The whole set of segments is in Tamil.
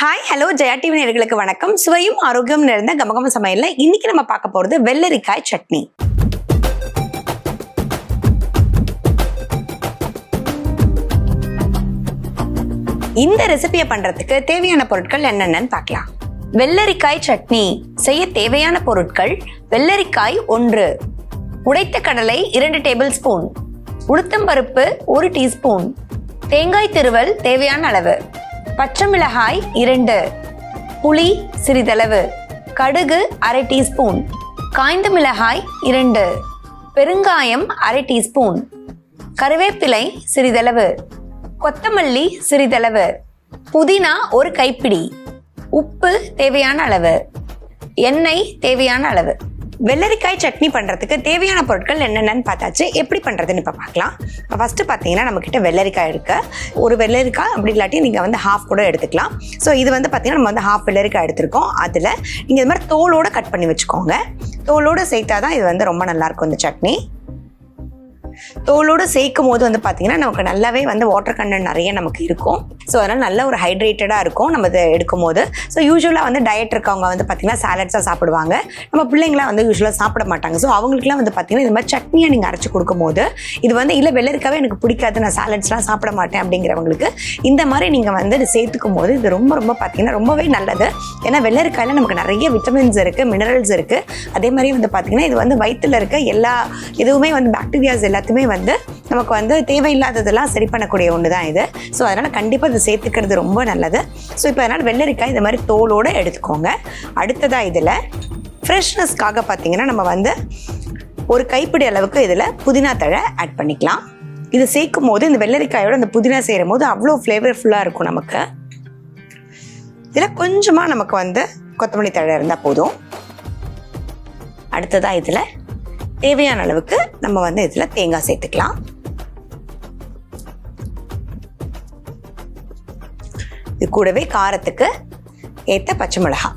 ஹாய் ஹலோ ஜெயா டிவி நேர்களுக்கு வணக்கம். சுவையும் ஆரோக்கியம் நிறைந்த கமகம சமையல்ல இன்னைக்கு நம்ம பார்க்க போறது வெள்ளரிக்காய் சட்னி. இந்த ரெசிபியை பண்றதுக்கு தேவையான பொருட்கள் என்னென்னன்னு பார்க்கலாம். வெள்ளரிக்காய் சட்னி செய்ய தேவையான பொருட்கள் வெள்ளரிக்காய் ஒன்று உடைத்த கடலை இரண்டு டேபிள் ஸ்பூன் உளுத்தம்பருப்பு ஒரு டீஸ்பூன் தேங்காய் திருவல் தேவையான அளவு பச்சை மிளகாய் இரண்டு. புளி சிறிதளவு. கடுகு அரை டீஸ்பூன். காய்ந்த மிளகாய் இரண்டு. பெருங்காயம் அரை டீஸ்பூன். கருவேப்பிலை சிறிதளவு. கொத்தமல்லி சிறிதளவு. புதினா ஒரு கைப்பிடி. உப்பு தேவையான அளவு. எண்ணெய் தேவையான அளவு. வெள்ளரிக்காய் சட்னி பண்ணுறதுக்கு தேவையான பொருட்கள் என்னென்னு பார்த்தாச்சு. எப்படி பண்ணுறதுன்னு இப்போ பார்க்கலாம். இப்போ ஃபஸ்ட்டு பார்த்தீங்கன்னா நம்மக்கிட்ட வெள்ளரிக்காய் இருக்கு. ஒரு வெள்ளரிக்காய் அப்படி இல்லாட்டி நீங்கள் வந்து ஹாஃப் கூட எடுத்துக்கலாம். ஸோ இது வந்து பார்த்தீங்கன்னா நம்ம வந்து ஹாஃப் வெள்ளரிக்காய் எடுத்திருக்கோம். அதில் நீங்கள் இது மாதிரி தோலோடு கட் பண்ணி வச்சுக்கோங்க. தோலோடு சேர்த்தா தான் இது வந்து ரொம்ப நல்லாயிருக்கும் இந்த சட்னி. தோலோடு சேர்க்கும் போது வந்து பார்த்தீங்கன்னா நமக்கு நல்லாவே வந்து வாட்டர் கண்டென்ட் நிறைய நமக்கு இருக்கும். ஸோ அதனால் நல்ல ஒரு ஹைட்ரேட்டடாக இருக்கும் நம்ம இதை எடுக்கும் போது ஸோ யூஸ்வலாக வந்து டயட் இருக்கவங்க வந்து பார்த்திங்கன்னா சாலட்ஸாக சாப்பிடுவாங்க. நம்ம பிள்ளைங்களாம் வந்து யூஸ்வலாக சாப்பிட மாட்டாங்க. ஸோ அவங்களுக்குலாம் வந்து பார்த்திங்கன்னா இது மாதிரி சட்னியை நீங்கள் அரைச்சி கொடுக்கும்போது இது வந்து இல்லை வெள்ளரிக்காவே எனக்கு பிடிக்காது நான் சாலட்ஸ்லாம் சாப்பிட மாட்டேன் அப்படிங்கிறவங்களுக்கு இந்த மாதிரி நீங்கள் வந்து இது சேர்த்துக்கும் போது இது ரொம்ப ரொம்ப பார்த்தீங்கன்னா ரொம்பவே நல்லது. ஏன்னா வெள்ளரிக்காயில் நமக்கு நிறைய விட்டமின்ஸ் இருக்குது மினரல்ஸ் இருக்குது அதே மாதிரி வந்து பார்த்தீங்கன்னா இது வந்து வயிற்றில் இருக்க எல்லா இதுவுமே வந்து பாக்டீரியாஸ் எல்லாத்தையுமே வந்து நமக்கு வந்து தேவையில்லாததெல்லாம் சரி பண்ணக்கூடிய ஒன்று தான் இது. ஸோ அதனால் கண்டிப்பாக இது சேர்த்துக்கிறது ரொம்ப நல்லது. ஸோ இப்போ அதனால் வெள்ளரிக்காய் இந்த மாதிரி தோலோடு எடுத்துக்கோங்க. அடுத்ததாக இதில் ஃப்ரெஷ்னஸ்க்காக பார்த்தீங்கன்னா நம்ம வந்து ஒரு கைப்பிடி அளவுக்கு இதில் புதினா தழை ஆட் பண்ணிக்கலாம். இது சேர்க்கும் போது இந்த வெள்ளரிக்காயோட அந்த புதினா செய்யும் போது அவ்வளோ ஃப்ளேவர்ஃபுல்லாக இருக்கும் நமக்கு. இதில் கொஞ்சமாக நமக்கு வந்து கொத்தமல்லி தழை இருந்தால் போதும். அடுத்ததாக இதில் தேவையான அளவுக்கு நம்ம வந்து இதில் தேங்காய் சேர்த்துக்கலாம். இது கூடவே காரத்துக்கு ஏற்ற பச்சை மிளகாய்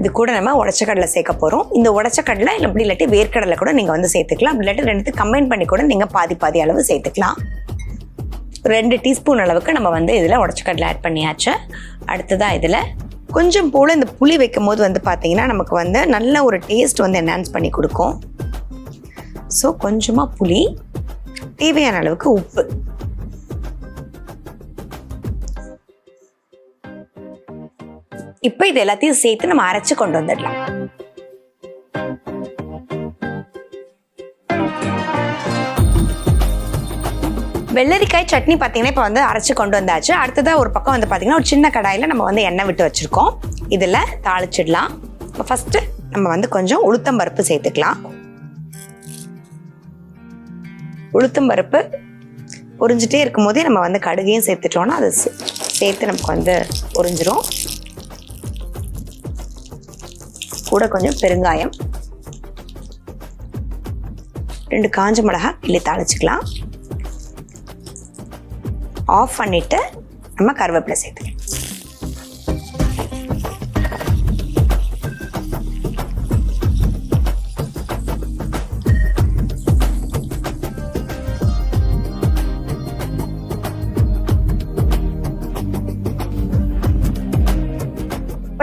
இது கூட நம்ம உடச்சக்கடலை சேர்க்க போகிறோம் இந்த உடச்சக்கடலை இல்லை அப்படி இல்லாட்டி வேர்க்கடலை கூட நீங்கள் வந்து சேர்த்துக்கலாம். அப்படி இல்லாட்டி ரெண்டு கம்பைன் பண்ணி கூட நீங்கள் பாதி பாதி அளவு சேர்த்துக்கலாம். ரெண்டு டீஸ்பூன் அளவுக்கு நம்ம வந்து இதில் உடச்சக்கடலை ஆட் பண்ணியாச்சு. அடுத்ததாக இதில் கொஞ்சம் போல் இந்த புளி வைக்கும் போது வந்து பார்த்தீங்கன்னா நமக்கு வந்து நல்ல ஒரு டேஸ்ட் வந்து என்ஹான்ஸ் பண்ணி கொடுக்கும். ஸோ கொஞ்சமாக புளி தேவையான அளவுக்கு உப்பு. இப்போ இது எல்லாத்தையும் சேர்த்து நம்ம அரைச்சு கொண்டு வந்துடலாம். வெள்ளரிக்காய் சட்னி பார்த்தீங்கன்னா இப்போ வந்து அரைச்சு கொண்டு வந்தாச்சு. அடுத்ததாக ஒரு பக்கம் வந்து பார்த்தீங்கன்னா ஒரு சின்ன கடாயில் நம்ம வந்து எண்ணெய் விட்டு வச்சுருக்கோம். இதில் தாளிச்சிடலாம். இப்போ ஃபஸ்ட்டு நம்ம வந்து கொஞ்சம் உளுத்தம் பருப்பு சேர்த்துக்கலாம். உளுத்தம்பருப்பு பொரிஞ்சிட்டே இருக்கும் போதே நம்ம வந்து கடுகையும் சேர்த்துட்டோம்னா அது சே- சேர்த்து நமக்கு வந்து பொரிஞ்சிரும். கூட கொஞ்சம் பெருங்காயம். ரெண்டு காஞ்ச மிளகா கிள்ளி தாளிச்சுக்கலாம். ஆஃப் பண்ணிட்டு நம்ம கருவேப்பிலை சேர்த்துக்கலாம்.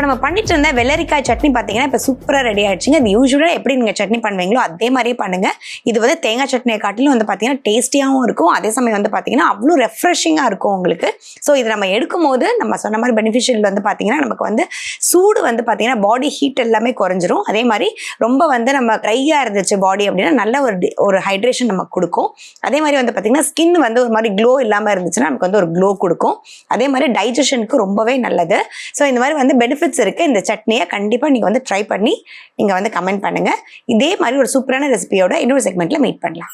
இப்போ நம்ம பண்ணிட்டு இருந்த வெள்ளரிக்காய் சட்னி பார்த்தீங்கன்னா இப்போ சூப்பராக ரெடி ஆயிடுச்சுங்க. இது யூஸ்வலாக எப்படி நீங்கள் சட்னி பண்ணுவீங்களோ அதே மாதிரியே பண்ணுங்க. இது வந்து தேங்காய் சட்னியை காட்டிலும் வந்து பார்த்தீங்கன்னா டேஸ்டியாகவும் இருக்கும். அதே சமயம் வந்து பார்த்தீங்கன்னா அவ்வளோ ரெஃப்ரெஷிங்காக இருக்கும் உங்களுக்கு. ஸோ இது நம்ம எடுக்கும் போது நம்ம சொன்ன மாதிரி பெனிஃபிஷியல் வந்து பார்த்தீங்கன்னா நமக்கு வந்து சூடு வந்து பார்த்தீங்கன்னா பாடி ஹீட் எல்லாமே குறைஞ்சிரும். அதே மாதிரி ரொம்ப வந்து நம்ம ட்ரையாக இருந்துச்சு பாடி அப்படின்னா நல்ல ஒரு ஒரு ஹைட்ரேஷன் நமக்கு கொடுக்கும். அதே மாதிரி வந்து பார்த்தீங்கன்னா ஸ்கின் வந்து ஒரு மாதிரி க்ளோ இல்லாமல் இருந்துச்சுன்னா நமக்கு வந்து ஒரு க்ளோ கொடுக்கும். அதே மாதிரி டைஜஷனுக்கு ரொம்பவே நல்லது. ஸோ இந்த மாதிரி வந்து பெனிஃபிட்ஸ் இருக்குது இந்த சட்னியை கண்டிப்பாக நீங்கள் வந்து ட்ரை பண்ணி நீங்கள் வந்து கமெண்ட் பண்ணுங்கள் இதே மாதிரி ஒரு சூப்பரான ரெசிபியோட இன்னொரு செக்மெண்ட்டில் மீட் பண்ணலாம்.